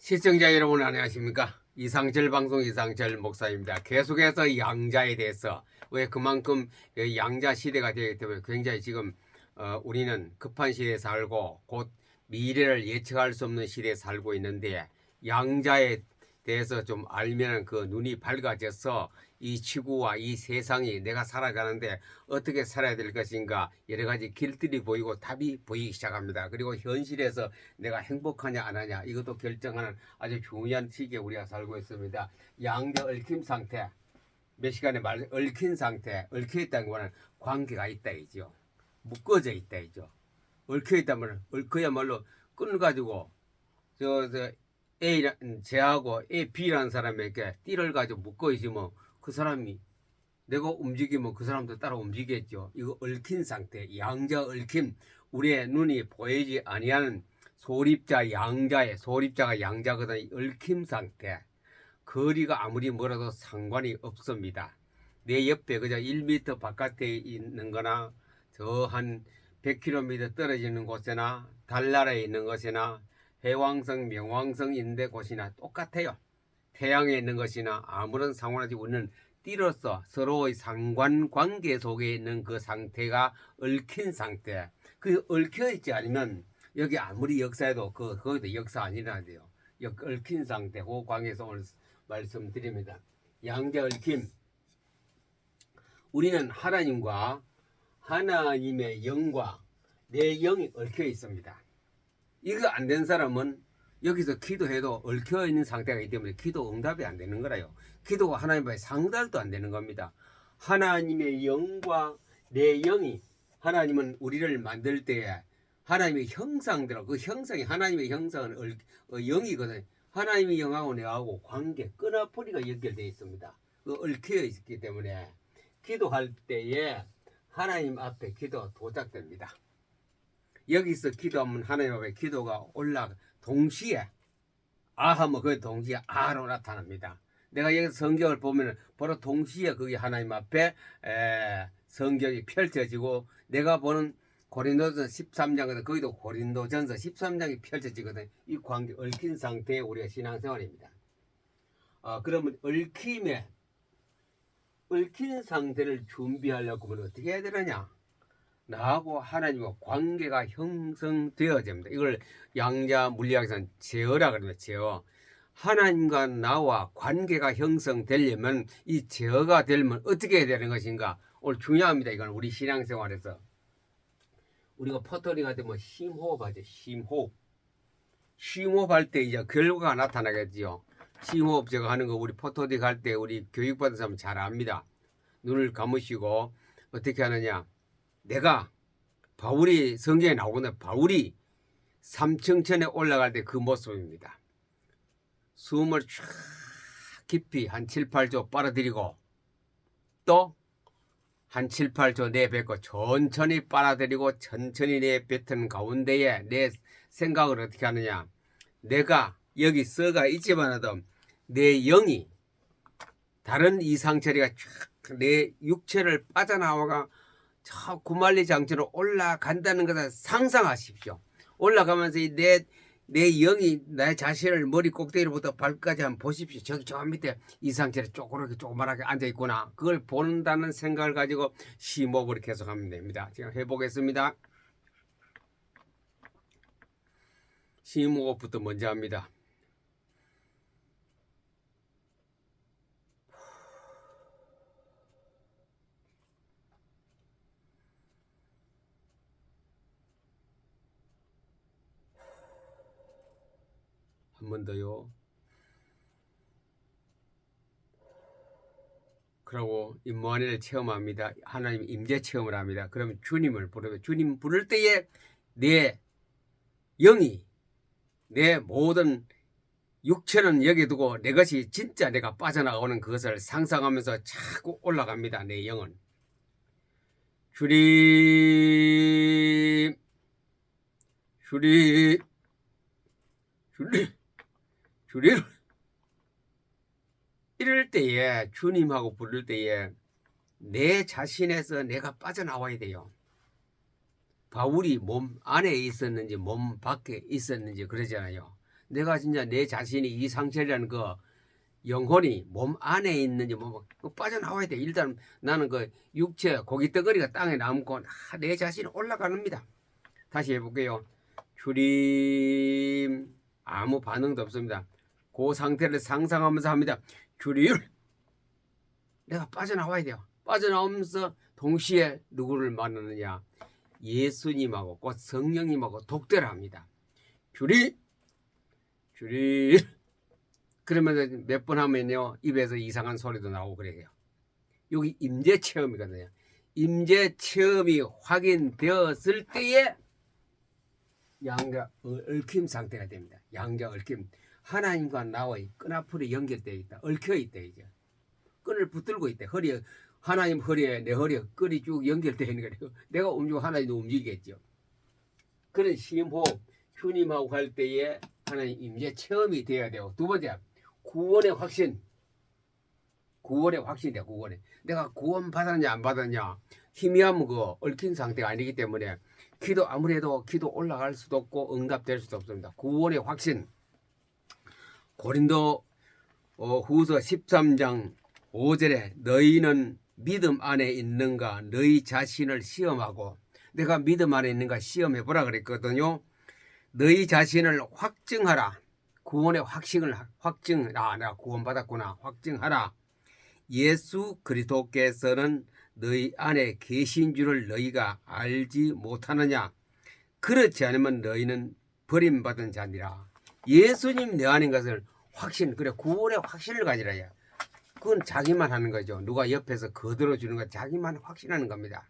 시청자 여러분 안녕하십니까? 이상철 방송 이상철 목사입니다. 계속해서 양자에 대해서 왜 그만큼 이 양자 시대가 되기 때문에 굉장히 지금 어, 우리는 급한 시대에 살고 곧 미래를 예측할 수 없는 시대에 살고 있는데 양자에 대해서 좀 알면 그 눈이 밝아져서 이 지구와 이 세상이 내가 살아가는데 어떻게 살아야 될 것인가 여러 가지 길들이 보이고 답이 보이기 시작합니다. 그리고 현실에서 내가 행복하냐 안 하냐 이것도 결정하는 아주 중요한 시기에 우리가 살고 있습니다. 양자 얽힘 상태 몇 시간에 말 얽힌 상태 얽혀 있다는 거는 관계가 있다 이죠. 묶어져 있다 이죠. 얽혀 있다면 얽혀야말로 끊어가지고 저, 저 A라 제하고 A, B라는 사람에게 띠를 가지고 묶어 있으면 그 사람이 내가 움직이면 그 사람도 따라 움직이겠죠. 이거 얽힌 상태, 양자 얽힘, 우리의 눈이 보이지 아니하는 소립자 양자의 소립자가 양자거든 얽힘 상태. 거리가 아무리 멀어도 상관이 없습니다. 내 옆에 그저 1m 바깥에 있는 거나 저 한 100km 떨어지는 곳이나 달나라에 있는 것이나 해왕성, 명왕성 있는 곳이나 똑같아요. 태양에 있는 것이나 아무런 상관없이 우리는 띠로서 서로의 상관관계 속에 있는 그 상태가 얽힌 상태. 그 얽혀 있지 않으면 여기 아무리 역사해도 그 거기도 역사 아니라 돼요. 역 얽힌 상태. 그 관계에서 오늘 말씀드립니다. 양자 얽힘. 우리는 하나님과 하나님의 영과 내 영이 얽혀 있습니다. 이거 안 된 사람은 여기서 기도해도 얽혀 있는 상태가 있기 때문에 기도 응답이 안 되는 거라요. 기도가 하나님과의 상달도 안 되는 겁니다. 하나님의 영과 내 영이 하나님은 우리를 만들 때에 하나님의 형상대로 그 형상이 하나님의 형상은 얽- 어, 영이거든. 하나님의 영하고 내하고 관계 끈아풀이가 연결되어 있습니다. 그 얽혀 있기 때문에 기도할 때에 하나님 앞에 기도 도착됩니다. 여기서 기도하면 하나님 앞에 기도가 올라 동시에 아 하면 그 동시에 아로 나타납니다. 내가 여기 성경을 보면 바로 동시에 그게 하나님 앞에 에, 성경이 펼쳐지고 내가 보는 고린도전서 13장은 거기도 고린도전서 13장이 펼쳐지거든. 이 관계 얽힌 상태의 우리가 신앙생활입니다. 아 그러면 얽힘에 얽힌 상태를 준비하려고 하면 어떻게 해야 되느냐? 나하고 하나님과 관계가 형성되어야 됩니다. 이걸 양자 물리학에서는 제어라 그럽니다. 제어. 하나님과 나와 관계가 형성되려면 이 제어가 되려면 어떻게 해야 되는 것인가? 오늘 중요합니다. 이건 우리 신앙생활에서 우리가 퍼터링 할 때 뭐 심호흡하죠. 심호흡. 심호흡할 때 이제 결과가 나타나겠지요. 심호흡 제가 하는 거 우리 포토딩 할때 우리 교육받은 사람 잘 압니다. 눈을 감으시고 어떻게 하느냐? 내가 바울이 성경에 나오는데 바울이 삼층천에 올라갈 때 그 모습입니다. 숨을 쫙 깊이 한 7, 8조 빨아들이고 또 한 7, 8조 내뱉고 천천히 빨아들이고 천천히 내뱉은 가운데에 내 생각을 어떻게 하느냐 내가 여기 써가 있지만은 내 영이 다른 이상처리가 쫙 내 육체를 빠져나와가 저 구말리 장치로 올라간다는 것을 상상하십시오. 올라가면서 이 내, 내 영이 내 자신을 머리 꼭대기로부터 발까지 한번 보십시오. 저기 저 밑에 이상처리 쪼그랗게 조그맣게 앉아 있구나. 그걸 본다는 생각을 가지고 심호흡을 계속하면 됩니다. 제가 해보겠습니다. 심호흡부터 먼저 합니다. 한 번 더요. 그러고 임무안을 체험합니다. 하나님 임재 체험을 합니다. 그러면 주님을 부르면 주님 부를 때에 내 영이 내 모든 육체는 여기 두고 내 것이 진짜 내가 빠져나오는 그것을 상상하면서 자꾸 올라갑니다. 내 영은 주님 주님 주님 주님 이럴 때에 주님하고 부를 때에 내 자신에서 내가 빠져나와야 돼요. 바울이 몸 안에 있었는지 몸 밖에 있었는지 그러잖아요. 내가 진짜 내 자신이 이 상처라는 그 영혼이 몸 안에 있는지 뭐뭐 빠져나와야 돼. 일단 나는 그 육체 고기 덩어리가 땅에 남고 아, 내 자신이 올라가는니다. 다시 해볼게요. 주림 아무 반응도 없습니다. 그 상태를 상상하면서 합니다. 주림 내가 빠져나와야 돼요. 빠져나오면서 동시에 누구를 만나느냐? 예수님하고 곧 성령님하고 독대를 합니다. 주리 주리 그러면서 몇 번 하면요 입에서 이상한 소리도 나오고 그래요. 여기 임재 체험이거든요. 임재 체험이 확인되었을 때에 양자 얽힘 상태가 됩니다. 양자 얽힘 하나님과 나와의 끈 앞으로 연결되어 있다. 얽혀 있다 이제 끈을 붙들고 있다. 허리에 하나님 허리에 내 허리에 끈이 쭉 연결되어 있는 거예요. 내가 움직이고 하나님도 움직이겠죠. 그런 심호흡 휴님하고 할 때에 하나님 임재 체험이 돼야 되고 두 번째 구원의 확신 구원의 확신이야 구원의 내가 구원 받았냐 안 받았냐 희미하면 그 얽힌 상태가 아니기 때문에 기도 아무리 해도 기도 올라갈 수도 없고 응답될 수도 없습니다 구원의 확신 고린도 어, 후서 13장 5절에 너희는 믿음 안에 있는가 너희 자신을 시험하고 내가 믿음 안에 있는가 시험해 보라 그랬거든요. 너희 자신을 확증하라. 구원의 확신을 확증 아 내가 구원받았구나 확증하라. 예수 그리스도께서는 너희 안에 계신 줄을 너희가 알지 못하느냐? 그렇지 않으면 너희는 버림받은 자니라. 예수님 내 안인 것을 확신 그래 구원의 확신을 가지라야. 그건 자기만 하는 거죠. 누가 옆에서 거들어 주는 거 자기만 확신하는 겁니다.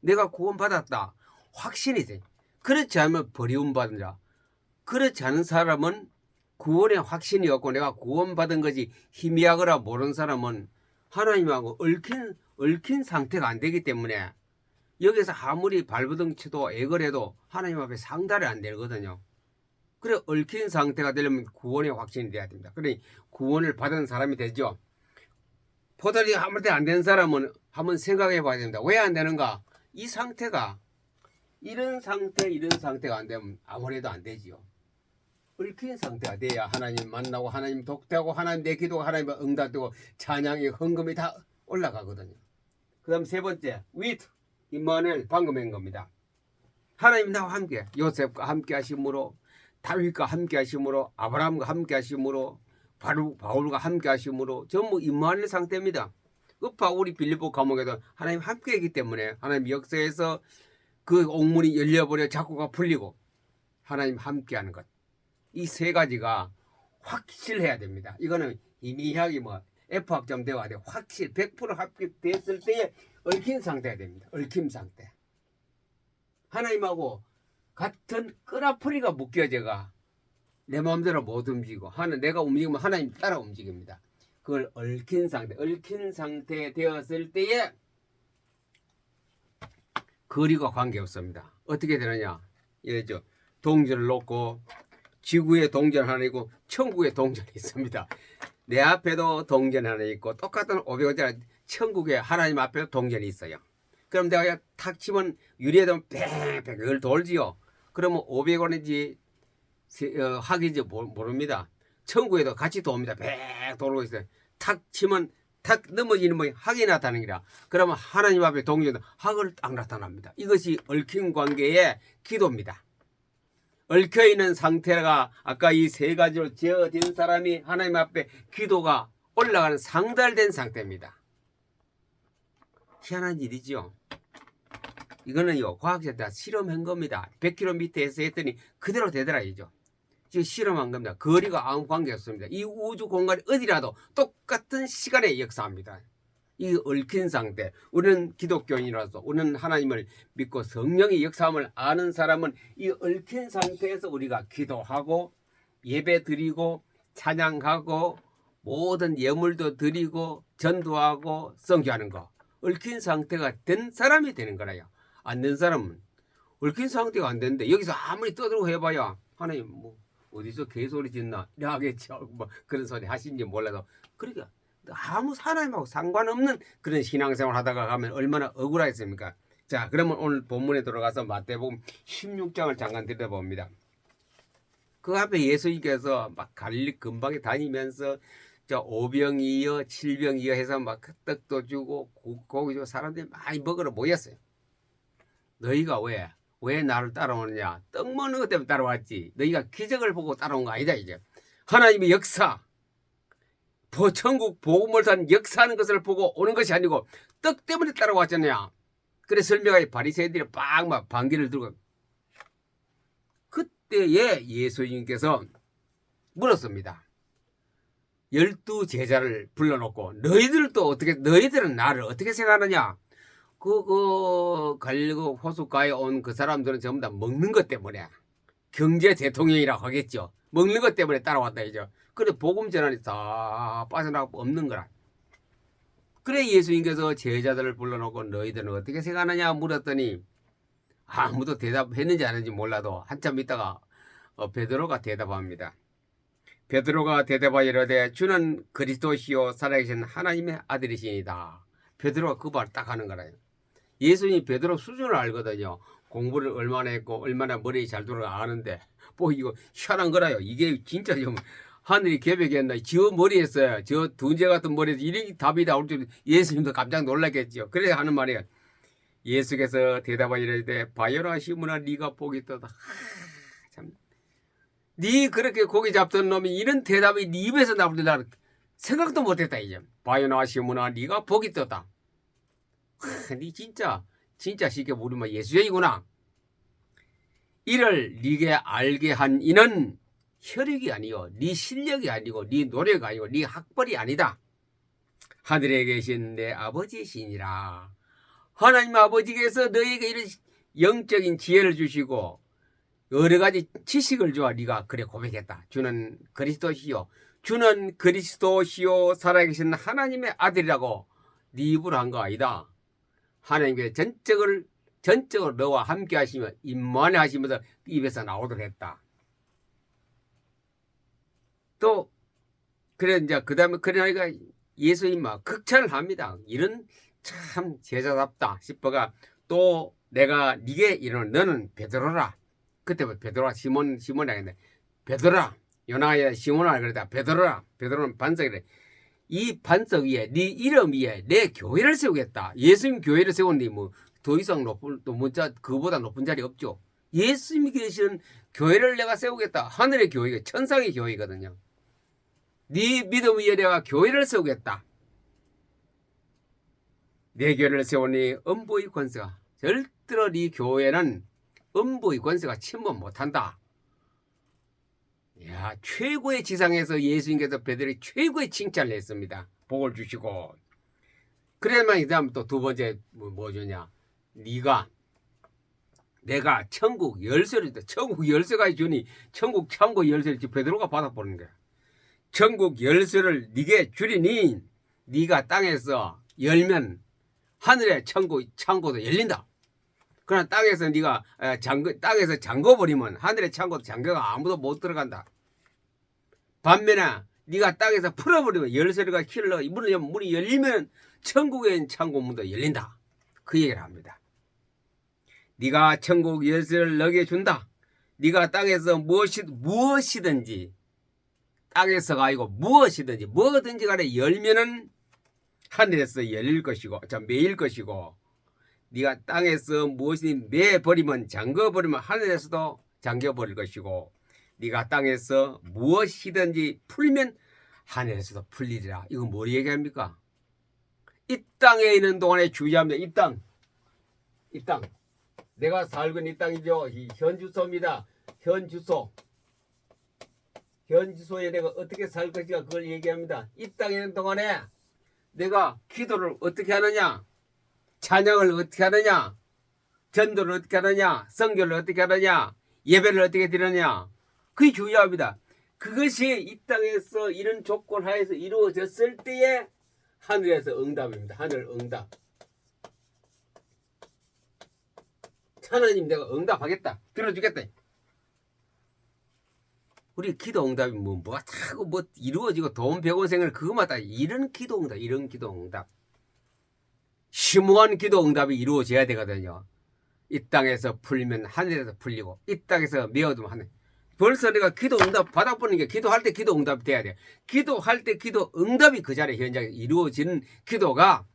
내가 구원받았다. 확신이 돼. 그렇지 않으면 버리움받은 자. 그렇지 않은 사람은 구원의 확신이 없고 내가 구원받은 거지 희미하거나 모르는 사람은 하나님하고 얽힌, 얽힌 상태가 안 되기 때문에 여기서 아무리 발버둥 쳐도 애걸해도 하나님 앞에 상달이 안 되거든요. 그래 얽힌 상태가 되려면 구원의 확신이 돼야 됩니다. 그래 구원을 받은 사람이 되죠. 포달이 아무리 안 되는 사람은 한번 생각해 봐야 됩니다. 왜 안 되는가? 이 상태가 이런 상태 이런 상태가 안 되면 아무래도 안 되지요. 얽힌 상태가 돼야 하나님 만나고 하나님 독대하고 하나님 내 기도가 하나님 응답되고 찬양이 헌금이 다 올라가거든요. 그 다음 세 번째 위트 임마누엘 방금 한 겁니다. 하나님 나와 함께 요셉과 함께 하심으로 다윗과 함께 하심으로 아브라함과 함께 하심으로 바울과 함께 하심으로 전부 임마누엘 상태입니다. 그 바울이 빌립보 감옥에도 하나님 함께했기 때문에 하나님 역사에서 그 옥문이 열려버려 자꾸가 풀리고 하나님 함께하는 것. 이 세 가지가 확실해야 됩니다. 이거는 희미하게 뭐 F학점 되어야 돼. 확실 100% 합격됐을 때에 얽힌 상태가 됩니다. 얽힘 상태. 하나님하고 같은 끈아풀이가 묶여져가 내 마음대로 못 움직이고 하나 내가 움직이면 하나님 따라 움직입니다. 그걸 얽힌 상태, 얽힌 상태 되었을 때에 거리가 관계없습니다. 어떻게 되느냐? 예죠. 동전을 놓고 지구에 동전 하나 있고 천국에 동전이 있습니다. 내 앞에도 동전 하나 있고 똑같은 500원짜리 천국에 하나님 앞에도 동전이 있어요. 그럼 내가 탁 치면 유리에다 뺑뺑 그걸 돌지요. 그러면 500원인지 어, 학인지 모릅니다. 천국에도 같이 돕니다. 백 돌고 있어요. 탁 치면 탁 넘어지는 모양 학이 나타나니라. 그러면 하나님 앞에 동전 학을 딱 나타납니다. 이것이 얽힌 관계의 기도입니다. 얽혀 있는 상태가 아까 이 세 가지로 지어진 사람이 하나님 앞에 기도가 올라가는 상달된 상태입니다. 희한한 일이죠. 이거는 요 과학자 다 실험한 겁니다. 100km에서 했더니 그대로 되더라 이죠. 지금 실험한 겁니다. 거리가 아무 관계 없습니다. 이 우주 공간이 어디라도 똑같은 시간에 역사합니다. 이 얽힌 상태. 우리는 기독교인이라서 우리는 하나님을 믿고 성령의 역사함을 아는 사람은 이 얽힌 상태에서 우리가 기도하고 예배 드리고 찬양하고 모든 예물도 드리고 전도하고 성교하는 거. 얽힌 상태가 된 사람이 되는 거라요. 안 된 사람은 얽힌 상태가 안 되는데 여기서 아무리 떠들고 해봐야 하나님 뭐 어디서 개소리 짓나 하겠죠. 뭐 그런 소리 하신지 몰라도 그러니까 아무 하나님하고 상관없는 그런 신앙생활 하다가 가면 얼마나 억울하겠습니까? 자, 그러면 오늘 본문에 들어가서 마태복음 16장을 잠깐 들여다봅니다. 그 앞에 예수님께서 막 갈릴리 근방에 다니면서 저 오병이어 칠병이어 해서 막 떡도 주고 고- 고기 주고 사람들이 많이 먹으러 모였어요. 너희가 왜? 왜 나를 따라오느냐? 떡 먹는 것 때문에 따라왔지. 너희가 기적을 보고 따라온 거 아니다 이제. 하나님의 역사, 보천국 복음을 산 역사하는 것을 보고 오는 것이 아니고 떡 때문에 따라왔잖아요. 그래 설명하에 바리새인들이 빡 막 반기를 들고 그때에 예수님께서 물었습니다. 열두 제자를 불러놓고 너희들도 어떻게 너희들은 나를 어떻게 생각하느냐? 그그 갈리고 호숫가에 온 그 사람들은 전부 다 먹는 것 때문에 경제 대통령이라고 하겠죠. 먹는 것 때문에 따라왔다 이죠. 그래 복음 전환이 다 빠져나가고 없는 거라. 그래 예수님께서 제자들을 불러놓고 너희들은 어떻게 생각하느냐 물었더니 아무도 대답했는지 안 했는지 몰라도 한참 있다가 어, 베드로가 대답합니다. 베드로가 대답하여 이르되 주는 그리스도시요 살아계신 하나님의 아들이시니다. 베드로가 그 말 딱 하는 거라요. 예수님이 베드로 수준을 알거든요. 공부를 얼마나 했고 얼마나 머리 잘 돌아가 아는데 뭐 이거 희한한 거라요. 이게 진짜 좀 하늘이 계획했나 저 머리에서요. 저 둔재 같은 머리에서 이렇게 답이 나올 줄 예수님도 깜짝 놀랐겠죠. 그래서 하는 말이에요. 예수께서 대답하여 이르되 바요라 시므나 네가 복이 떠다. 하, 참. 네 그렇게 고기 잡던 놈이 이런 대답이 네 입에서 나올 줄 나는 생각도 못했다 이제. 바요나 시므나 네가 복이 떠다. 하, 네 진짜 진짜 쉽게 물으면 예수쟁이구나. 이를 네게 알게 한 이는 혈육이 아니요 네 실력이 아니고 네 노력 아니고 네 학벌이 아니다. 하늘에 계신 내 아버지시니라. 하나님 아버지께서 너에게 이런 영적인 지혜를 주시고 여러 가지 지식을 주어 네가 그래 고백했다. 주는 그리스도시요. 주는 그리스도시요 살아계신 하나님의 아들이라고 네 입으로 한 거 아니다. 하나님께 전적을 전적으로 너와 함께 하시며 임만해 하시면서 입에서 나오도록 했다. 또 그래 이제 그다음에 그러니까 예수님 막 극찬을 합니다. 이런 참 제자답다 싶어가 또 내가 네게 이런 너는 베드로라. 그때부터 베드로라 시몬 시몬이 아닌데 베드로라 요나야 시몬아 그랬다 베드로라 베드로는 반석이래. 이 반석 위에 네 이름 위에 내 교회를 세우겠다. 예수님 교회를 세우니 뭐더 이상 높은 또 문자 그보다 높은 자리 없죠. 예수님이 계시는 교회를 내가 세우겠다. 하늘의 교회가 천상의 교회거든요. 네 믿음 위에 내가 교회를 세우겠다. 내 교회를 세우니 음보의 권세가 절대로 네 교회는 음보의 권세가 침범 못한다. 야 최고의 지상에서 예수님께서 베드로에게 최고의 칭찬을 했습니다. 복을 주시고 그래야만 이 다음 또 두 번째 뭐, 뭐 주냐? 네가 내가 천국 열쇠를 줬다. 천국 열쇠가 주니 천국 창고 열쇠를 베드로가 받아보는 거야. 천국 열쇠를 네게 주리니 네가 땅에서 열면 하늘의 천국 창고도 열린다. 그러나 땅에서 네가 에, 잠그 땅에서 잠궈 버리면 하늘의 창고도 잠겨가 아무도 못 들어간다. 반면에 네가 땅에서 풀어버리면 열쇠가 킬러 열면 문이 열리면 천국에 있는 창고 문도 열린다. 그 얘기를 합니다. 네가 천국 열쇠를 너게 준다. 네가 땅에서 무엇이 무엇이든지 땅에서가 아니고 무엇이든지 뭐든지 간에 열면은 하늘에서 열릴 것이고 자 매일 것이고 네가 땅에서 무엇이든 매 버리면 잠궈 버리면 하늘에서도 잠겨 버릴 것이고 네가 땅에서 무엇이든지 풀면 하늘에서도 풀리리라. 이거 뭘 얘기합니까? 이 땅에 있는 동안에 주의하면 이 땅, 이 땅, 내가 살고 있는 이 땅이죠. 이 현 주소입니다. 현 주소. 현 주소에 내가 어떻게 살 것인가 그걸 얘기합니다. 이 땅에 있는 동안에 내가 기도를 어떻게 하느냐, 찬양을 어떻게 하느냐, 전도를 어떻게 하느냐, 성교를 어떻게 하느냐, 예배를 어떻게 드리느냐, 그게 중요합니다. 그것이 이 땅에서 이런 조건 하에서 이루어졌을 때에 하늘에서 응답입니다. 하늘 응답. 하나님 내가 응답하겠다. 들어주겠다. 우리 기도 응답이 뭐, 뭐가 자꾸 뭐 이루어지고 돈 100원 생을 그거마다 이런 기도 응답, 이런 기도 응답. 심오한 기도 응답이 이루어져야 되거든요. 이 땅에서 풀면 하늘에서 풀리고, 이 땅에서 메어두면 하늘. 벌써 내가 기도 응답 받아보는 게 기도할 때 기도 응답 돼야 돼. 기도할 때 기도 응답이 그 자리에 현장에 이루어지는 기도가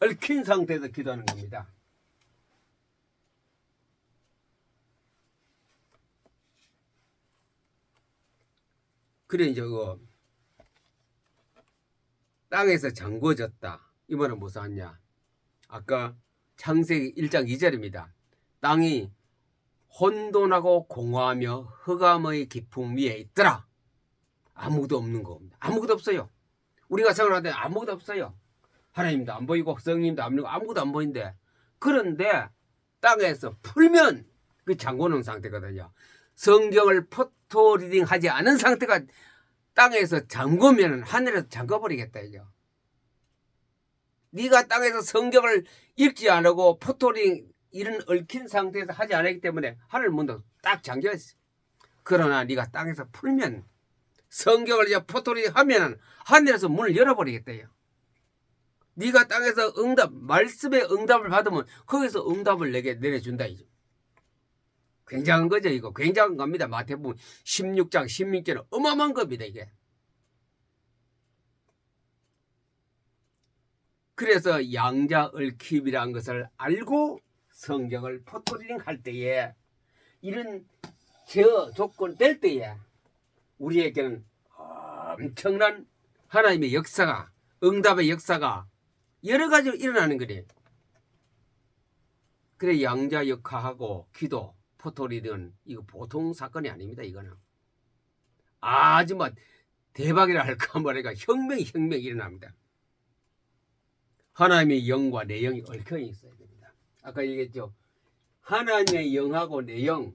얽힌 상태에서 기도하는 겁니다. 그래 이제 그 땅에서 잠궈졌다. 이 말은 무슨 하냐? 아까 창세기 1장 2절입니다. 땅이 혼돈하고 공허하며 흑암의 깊음 위에 있더라. 아무도 없는 겁니다. 아무것도 없어요. 우리가 때 아무것도 없어요. 하나님도 안 보이고 성님도 안 보이고 아무것도 안 보이는데 그런데 땅에서 풀면 그 잠궈놓은 상태거든요. 성경을 포토 리딩 하지 않은 상태가 땅에서 잠그면 하늘에서 잠궈버리겠다 이죠. 네가 땅에서 성경을 읽지 않고 포토링 이런 얽힌 상태에서 하지 않았기 때문에 하늘 문도 딱 잠겨 있어. 그러나 네가 땅에서 풀면 성경을 이제 포토링 하면 하늘에서 문을 열어버리겠대요. 네가 땅에서 응답 말씀의 응답을 받으면 거기서 응답을 내게 내려준다 이죠. 굉장한 거죠 이거 굉장한 겁니다 마태복음 16장 16절은 어마어마한 겁니다 이게. 그래서 양자 얽힘이라는 것을 알고 성경을 포토리링 할 때에 이런 제어 조건 될 때에 우리에게는 엄청난 하나님의 역사가 응답의 역사가 여러 가지로 일어나는 거래. 그래 양자 역학하고 기도 포토리딩은 이거 보통 사건이 아닙니다. 이거는 아주 뭐 대박이라 할까 말할까 혁명이 혁명이 일어납니다. 하나님의 영과 내 영이 얽혀 있어야 됩니다. 아까 얘기했죠. 하나님의 영하고 내 영,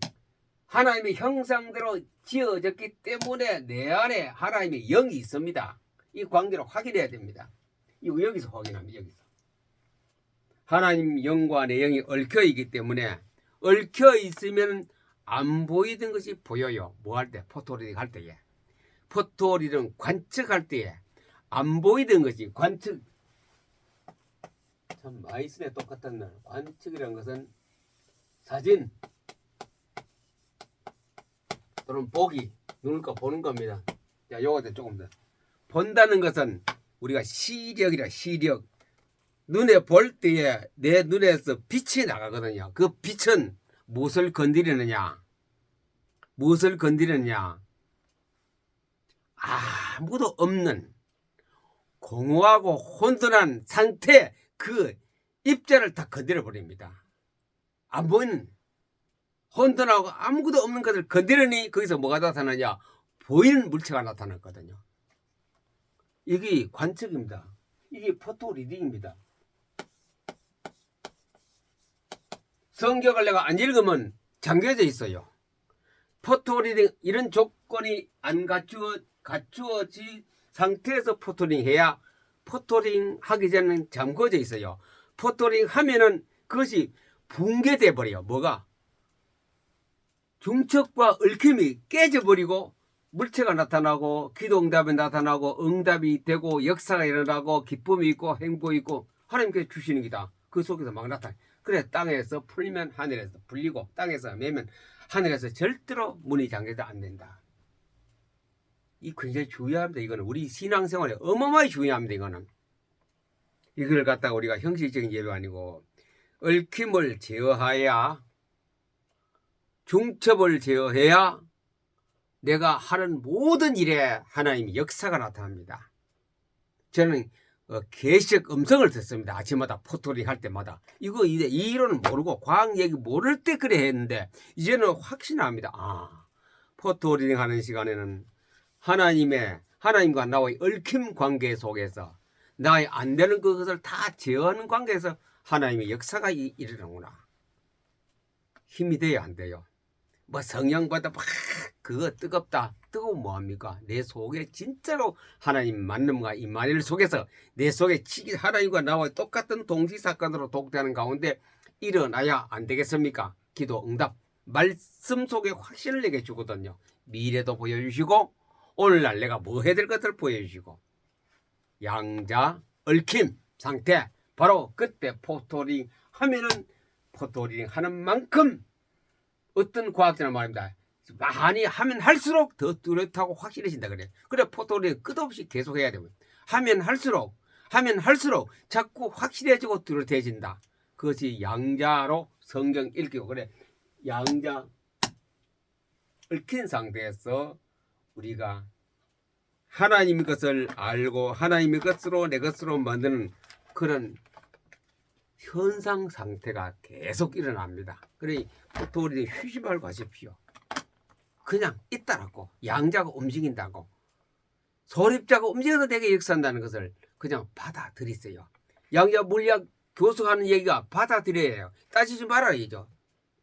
하나님의 형상대로 지어졌기 때문에 내 안에 하나님의 영이 있습니다. 이 관계를 확인해야 됩니다. 이거 여기서 확인합니다. 여기서. 하나님 영과 내 영이 얽혀 있기 때문에 얽혀 있으면 안 보이던 것이 보여요. 뭐 할 때? 포토리딩 할 때에. 포토리딩 관측할 때에 안 보이던 것이 관측 참 쓰네 똑같은 날 관측이라는 것은 사진 또는 보기 눈을 거 보는 겁니다. 자 요거도 조금 더. 본다는 것은 우리가 시력이라 시력. 눈에 볼 때에 내 눈에서 빛이 나가거든요. 그 빛은 무엇을 건드리느냐? 무엇을 건드리느냐? 아무도 없는 공허하고 혼돈한 상태 그 입자를 다 건드려 버립니다. 안 보이는 혼돈하고 아무것도 없는 것을 건드리니 거기서 뭐가 나타나냐? 보이는 물체가 나타났거든요. 이게 관측입니다. 이게 포토 리딩입니다. 성경을 내가 안 읽으면 잠겨져 있어요. 포토 리딩 이런 조건이 안 갖추어 갖추어진 상태에서 포토링 해야 포토링 하기 전에는 잠궈져 있어요. 포토링 하면은 그것이 붕괴돼 버려요. 뭐가? 중첩과 얽힘이 깨져버리고 물체가 나타나고 기도 응답이 나타나고 응답이 되고 역사가 일어나고 기쁨이 있고 행복이 있고 하나님께서 주시는 기다. 그 속에서 막 나타나. 그래 땅에서 풀면 하늘에서 풀리고 땅에서 매면 하늘에서 절대로 문이 잠겨도 안 된다. 이 굉장히 중요합니다. 이거는 우리 신앙생활에 어마어마하게 중요합니다. 이거는 이걸 갖다가 우리가 형식적인 예도 아니고 얽힘을 제어하야 중첩을 제어해야 내가 하는 모든 일에 하나님의 역사가 나타납니다. 저는 어, 계시적 음성을 듣습니다. 아침마다 포토링 할 때마다 이거 이제 이 이론은 모르고 과학 얘기 모를 때 그래 했는데 이제는 확신합니다. 아 포토링 하는 시간에는 하나님의 하나님과 나와의 얽힘 관계 속에서 나의 안 되는 그것을 다 제어하는 관계에서 하나님의 역사가 이- 일어나구나. 힘이 돼야 안 돼요. 뭐 성령받아 막 그거 뜨겁다. 뜨거운 뭐합니까? 내 속에 진짜로 하나님 만남과 이만일 속에서 내 속에 치- 하나님과 나와 똑같은 동시 사건으로 독대하는 가운데 일어나야 안 되겠습니까? 기도 응답 말씀 속에 확신을 내게 주거든요. 미래도 보여주시고 오늘날 내가 뭐 해야 될 것을 보여주시고 양자 얽힘 상태 바로 그때 포토링 하면은 포토링 하는 만큼 어떤 과학자는 말입니다. 많이 하면 할수록 더 뚜렷하고 확실해진다 그래. 그래 포토리 끝없이 계속 해야 되면 하면 할수록 하면 할수록 자꾸 확실해지고 뚜렷해진다. 그것이 양자로 성경 읽기고 그래. 양자 얽힌 상태에서 우리가 하나님의 것을 알고 하나님의 것으로 내 것으로 만드는 그런 현상 상태가 계속 일어납니다. 그러니 포토리 휴지 말고 하십시오. 그냥 있다라고 양자가 움직인다고 소립자가 움직여서 되게 역사한다는 것을 그냥 받아들이세요. 양자 물리학 교수가 하는 얘기가 받아들여야 해요. 따지지 말아야죠.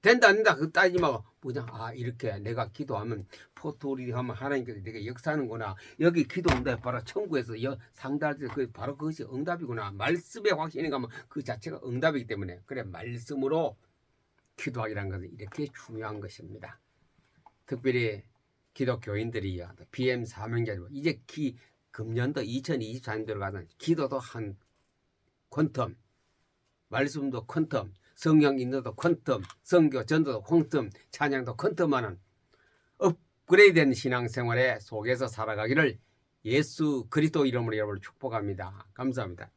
된다 안 된다 그 따지지 말고 뭐냐 아 이렇게 내가 기도하면 포토리 하면 하나님께서 내게 역사하는구나. 여기 기도 응답 바로 천국에서 여, 상달할 때그 바로 그것이 응답이구나. 말씀에 확신이 가면 그 자체가 응답이기 때문에. 그래 말씀으로 기도하기라는 것은 이렇게 중요한 것입니다. 특별히 기독교인들이 BM 사명자로 이제 기 금년도 2024년 들어가는 기도도 한 퀀텀, 말씀도 퀀텀, 성령 인도도 퀀텀, 성교 전도도 퀀텀, 찬양도 퀀텀하는 업그레이드된 신앙생활의 속에서 살아가기를 예수 그리스도 이름으로 여러분을 축복합니다. 감사합니다.